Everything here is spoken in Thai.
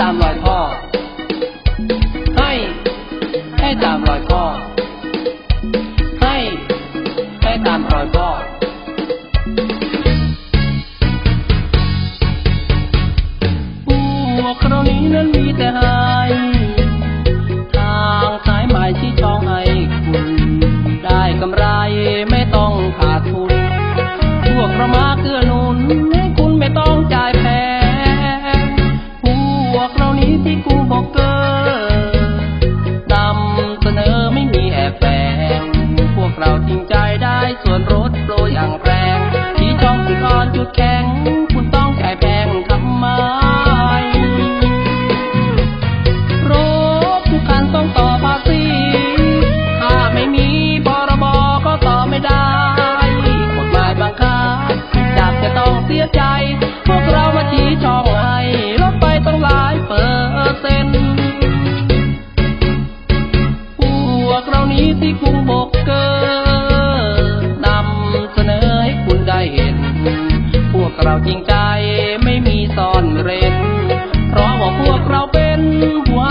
ตามรอยพ่อ ให้ ให้ตามรอยพ่อ ให้ ให้ตามรอยพ่อพวกเรานี้นั้นมีแต่หา look จริงใจไม่มีซ่อนเร้นเพราะว่าพวกเราเป็นหัว